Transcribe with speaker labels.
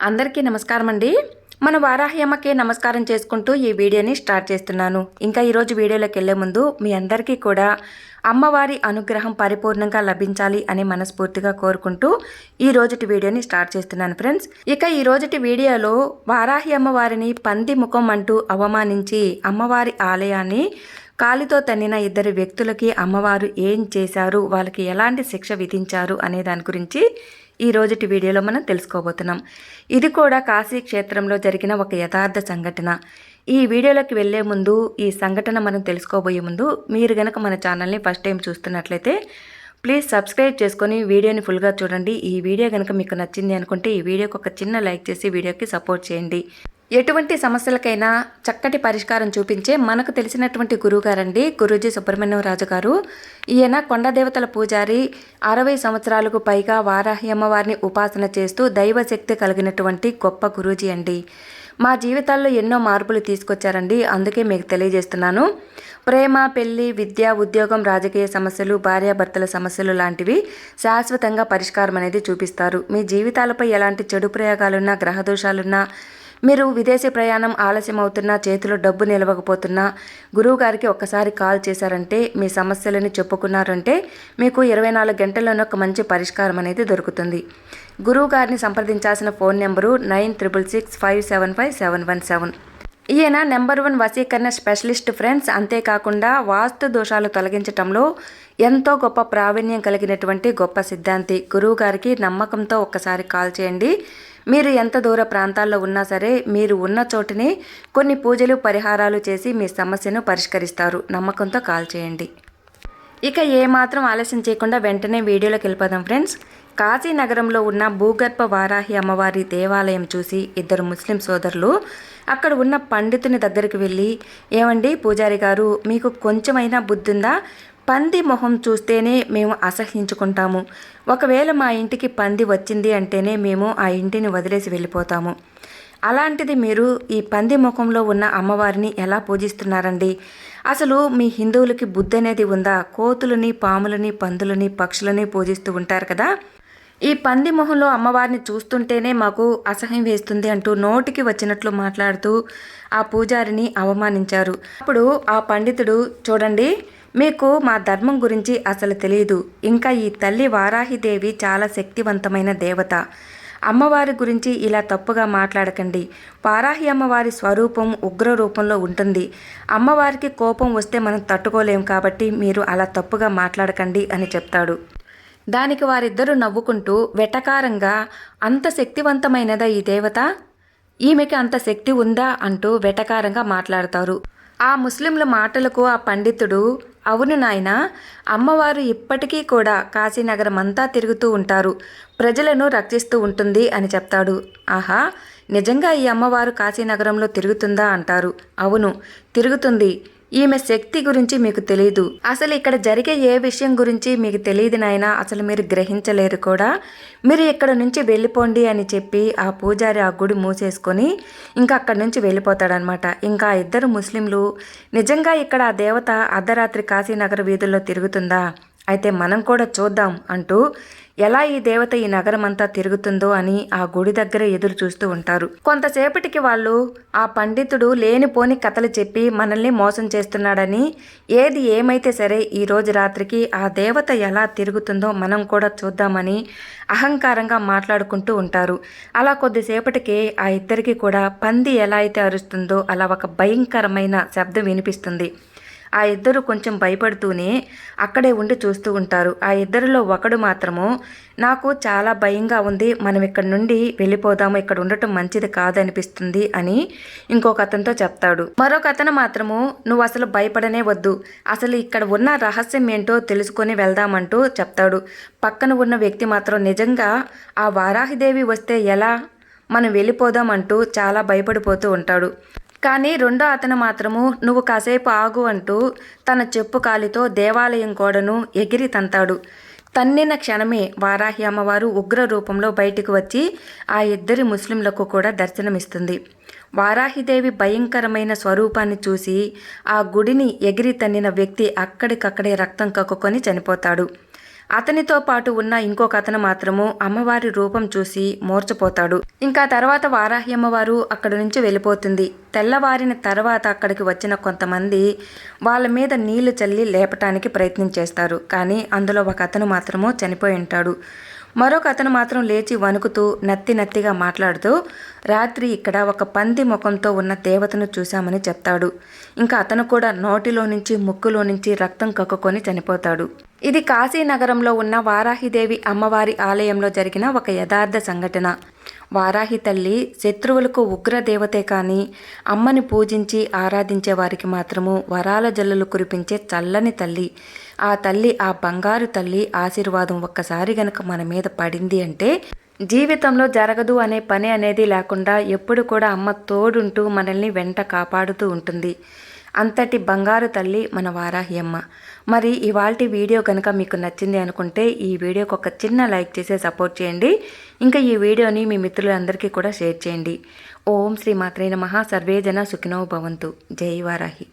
Speaker 1: అందరికీ నమస్కారం అండి మన వారాహి అమ్మకే నమస్కారం చేసుకుంటూ ఈ వీడియోని స్టార్ట్ చేస్తున్నాను. ఇంకా ఈరోజు వీడియోలోకి వెళ్ళే ముందు మీ అందరికీ కూడా అమ్మవారి అనుగ్రహం పరిపూర్ణంగా లభించాలి అని మనస్ఫూర్తిగా కోరుకుంటూ ఈ రోజుటి వీడియోని స్టార్ట్ చేస్తున్నాను ఫ్రెండ్స్. ఇక ఈ రోజుటి వీడియోలో వారాహి అమ్మవారిని పంది ముఖం అంటూ అవమానించి అమ్మవారి ఆలయాన్ని కాలితో తన్నిన ఇద్దరు వ్యక్తులకి అమ్మవారు ఏం చేశారు వాళ్ళకి ఎలాంటి శిక్ష విధించారు అనే దాని గురించి ఈ రోజుటి వీడియోలో మనం తెలుసుకోబోతున్నాం. ఇది కూడా కాశీ క్షేత్రంలో జరిగిన ఒక యథార్థ సంఘటన. ఈ వీడియోలోకి వెళ్ళే ముందు ఈ సంఘటన మనం తెలుసుకోబోయే ముందు మీరు గనక మన ఛానల్ని ఫస్ట్ టైం చూస్తున్నట్లయితే ప్లీజ్ సబ్స్క్రైబ్ చేసుకొని వీడియోని ఫుల్గా చూడండి. ఈ వీడియో కనుక మీకు నచ్చింది అనుకుంటే ఈ వీడియోకి ఒక చిన్న లైక్ చేసి వీడియోకి సపోర్ట్ చేయండి. ఎటువంటి సమస్యలకైనా చక్కటి పరిష్కారం చూపించే మనకు తెలిసినటువంటి గురువుగారండి గురూజీ సుబ్రహ్మణ్యం రాజు గారు. ఈయన కొండదేవతల పూజారి అరవై సంవత్సరాలకు పైగా వారాహి అమ్మవారిని ఉపాసన చేస్తూ దైవశక్తి కలిగినటువంటి గొప్ప గురూజీ అండి. మా జీవితాల్లో ఎన్నో మార్పులు తీసుకొచ్చారండి అందుకే మీకు తెలియజేస్తున్నాను. ప్రేమ పెళ్ళి విద్య ఉద్యోగం రాజకీయ సమస్యలు భార్యాభర్తల సమస్యలు లాంటివి శాశ్వతంగా పరిష్కారం అనేది చూపిస్తారు. మీ జీవితాలపై ఎలాంటి చెడు ప్రయోగాలున్నా గ్రహదోషాలున్నా మీరు విదేశీ ప్రయాణం ఆలస్యం అవుతున్నా చేతిలో డబ్బు నిలవకపోతున్నా గురువు గారికి ఒక్కసారి కాల్ చేశారంటే మీ సమస్యలని చెప్పుకున్నారంటే మీకు ఇరవై నాలుగు గంటల్లోనే ఒక మంచి పరిష్కారం అనేది దొరుకుతుంది. గురువు గారిని సంప్రదించాల్సిన phone number nine triple six five seven five seven one seven. ఈయన నెంబర్ వన్ వశీకరణ స్పెషలిస్ట్ ఫ్రెండ్స్. అంతేకాకుండా వాస్తు దోషాలు తొలగించటంలో ఎంతో గొప్ప ప్రావీణ్యం కలిగినటువంటి గొప్ప సిద్ధాంతి. గురువు గారికి నమ్మకంతో ఒక్కసారి కాల్ చేయండి. మీరు ఎంత దూర ప్రాంతాల్లో ఉన్నా సరే మీరు ఉన్న చోటుని కొన్ని పూజలు పరిహారాలు చేసి మీ సమస్యను పరిష్కరిస్తారు. నమ్మకంతో కాల్ చేయండి. ఇక ఏమాత్రం ఆలస్యం చేయకుండా వెంటనే వీడియోలోకి వెళ్ళిపోదాం ఫ్రెండ్స్. కాశీ నగరంలో ఉన్న భూగర్భ వారాహి అమ్మవారి దేవాలయం చూసి ఇద్దరు ముస్లిం సోదరులు అక్కడ ఉన్న పండితుని దగ్గరికి వెళ్ళి ఏమండి పూజారి గారు మీకు కొంచెమైనా బుద్ధి ఉందా పంది మొహం చూస్తేనే మేము అసహించుకుంటాము ఒకవేళ మా ఇంటికి పంది వచ్చింది అంటేనే మేము ఆ ఇంటిని వదిలేసి వెళ్ళిపోతాము. అలాంటిది మీరు ఈ పంది ముఖంలో ఉన్న అమ్మవారిని ఎలా పూజిస్తున్నారండి? అసలు మీ హిందువులకి బుద్ధి అనేది ఉందా? కోతులని పాములని పందులని పక్షులని పూజిస్తూ ఉంటారు కదా? ఈ పంది మొహంలో అమ్మవారిని చూస్తుంటేనే మాకు అసహ్యం వేస్తుంది అంటూ నోటికి వచ్చినట్లు మాట్లాడుతూ ఆ పూజారిని అవమానించారు. అప్పుడు ఆ పండితుడు చూడండి మీకు మా ధర్మం గురించి అసలు తెలియదు ఇంకా ఈ తల్లి వారాహిదేవి చాలా శక్తివంతమైన దేవత. అమ్మవారి గురించి ఇలా తప్పుగా మాట్లాడకండి. వారాహి అమ్మవారి స్వరూపం ఉగ్ర రూపంలో ఉంటుంది. అమ్మవారికి కోపం వస్తే మనం తట్టుకోలేం కాబట్టి మీరు అలా తప్పుగా మాట్లాడకండి అని చెప్తాడు. దానికి వారిద్దరూ నవ్వుకుంటూ వెటకారంగా అంత శక్తివంతమైనదా ఈ దేవత? ఈమెకి అంత శక్తి ఉందా? అంటూ వెటకారంగా మాట్లాడతారు. ఆ ముస్లింల మాటలకు ఆ పండితుడు అవును నాయన అమ్మవారు ఇప్పటికీ కూడా కాశీనగరం అంతా తిరుగుతూ ఉంటారు. ప్రజలను రక్షిస్తూ ఉంటుంది అని చెప్తాడు. ఆహా నిజంగా ఈ అమ్మవారు కాశీనగరంలో తిరుగుతుందా? అంటారు. అవును తిరుగుతుంది. ఈమె శక్తి గురించి మీకు తెలియదు అసలు ఇక్కడ జరిగే ఏ విషయం గురించి మీకు తెలియదు నాయన అసలు మీరు గ్రహించలేరు కూడా. మీరు ఇక్కడ నుంచి వెళ్ళిపోండి అని చెప్పి ఆ పూజారి ఆ గుడి మూసేసుకొని ఇంకా అక్కడి నుంచి వెళ్ళిపోతాడనమాట. ఇంకా ఇద్దరు ముస్లింలు నిజంగా ఇక్కడ ఆ దేవత అర్ధరాత్రి కాశీనగర్ వీధుల్లో తిరుగుతుందా? అయితే మనం కూడా చూద్దాం అంటూ ఎలా ఈ దేవత ఈ నగరం అంతా తిరుగుతుందో అని ఆ గుడి దగ్గర ఎదురు చూస్తూ ఉంటారు. కొంతసేపటికి వాళ్ళు ఆ పండితుడు లేనిపోని కథలు చెప్పి మనల్ని మోసం చేస్తున్నాడని ఏది ఏమైతే సరే ఈ రోజు రాత్రికి ఆ దేవత ఎలా తిరుగుతుందో మనం కూడా చూద్దామని అహంకారంగా మాట్లాడుకుంటూ ఉంటారు. అలా కొద్దిసేపటికే ఆ ఇద్దరికి కూడా పంది ఎలా అయితే అరుస్తుందో అలా ఒక భయంకరమైన శబ్దం వినిపిస్తుంది. ఆ ఇద్దరు కొంచెం భయపడుతూనే అక్కడే ఉండి చూస్తూ ఉంటారు. ఆ ఇద్దరిలో ఒకడు మాత్రము నాకు చాలా భయంగా ఉంది మనం ఇక్కడ నుండి వెళ్ళిపోదాము ఇక్కడ ఉండటం మంచిది కాదనిపిస్తుంది అని ఇంకొక అతనితో చెప్తాడు. మరొక అతను మాత్రము నువ్వు అసలు భయపడనే వద్దు అసలు ఇక్కడ ఉన్న రహస్యం ఏంటో తెలుసుకొని వెళ్దామంటూ చెప్తాడు. పక్కన ఉన్న వ్యక్తి మాత్రం నిజంగా ఆ వారాహిదేవి వస్తే ఎలా? మనం వెళ్ళిపోదాం అంటూ చాలా భయపడిపోతూ ఉంటాడు. కానీ రెండో అతను మాత్రము నువ్వు కాసేపు ఆగు అంటూ తన చెప్పు కాలితో దేవాలయం గోడను ఎగిరి తంతాడు. తన్నిన క్షణమే వారాహి అమ్మవారు ఉగ్ర రూపంలో బయటికి వచ్చి ఆ ఇద్దరి ముస్లింలకు కూడా దర్శనమిస్తుంది. వారాహిదేవి భయంకరమైన స్వరూపాన్ని చూసి ఆ గుడిని ఎగిరి తన్నిన వ్యక్తి అక్కడికక్కడే రక్తం కక్కుకొని చనిపోతాడు. అతనితో పాటు ఉన్న ఇంకొక అతను మాత్రము అమ్మవారి రూపం చూసి మూర్చపోతాడు. ఇంకా తర్వాత వారాహి అమ్మవారు అక్కడి నుంచి వెళ్ళిపోతుంది. తెల్లవారిన తర్వాత అక్కడికి వచ్చిన కొంతమంది వాళ్ళ మీద నీళ్ళు చల్లి లేపటానికి ప్రయత్నం చేస్తారు. కానీ అందులో ఒక అతను మాత్రము చనిపోయి ఉంటాడు. మరొక అతను మాత్రం లేచి వణుకుతూ నత్తి నత్తిగా మాట్లాడుతూ రాత్రి ఇక్కడ ఒక పంది ముఖంతో ఉన్న దేవతను చూశామని చెప్తాడు. ఇంకా అతను కూడా నోటిలో నుంచి ముక్కులో నుంచి రక్తం కక్కుకొని చనిపోతాడు. ఇది కాశీనగరంలో ఉన్న వారాహిదేవి అమ్మవారి ఆలయంలో జరిగిన ఒక యథార్థ సంఘటన. వారాహి తల్లి శత్రువులకు ఉగ్ర దేవతే కానీ అమ్మని పూజించి ఆరాధించే వారికి మాత్రము వరాల జల్లులు కురిపించే చల్లని తల్లి. ఆ తల్లి ఆ బంగారు తల్లి ఆశీర్వాదం ఒక్కసారి గనక మన మీద పడింది అంటే జీవితంలో జరగదు అనే పని అనేది లేకుండా ఎప్పుడు కూడా అమ్మ తోడుంటూ మనల్ని వెంట కాపాడుతూ ఉంటుంది. అంతటి బంగారు తల్లి మన వారాహి అమ్మ మరి ఇవాల్టి వీడియో కనుక మీకు నచ్చింది అనుకుంటే ఈ వీడియోకి ఒక చిన్న లైక్ చేసే సపోర్ట్ చేయండి. ఇంకా ఈ వీడియోని మీ మిత్రులందరికీ కూడా షేర్ చేయండి. ఓం శ్రీ మాత్రైన మహా సర్వేజన సుఖినో భవంతు. జై వారాహి.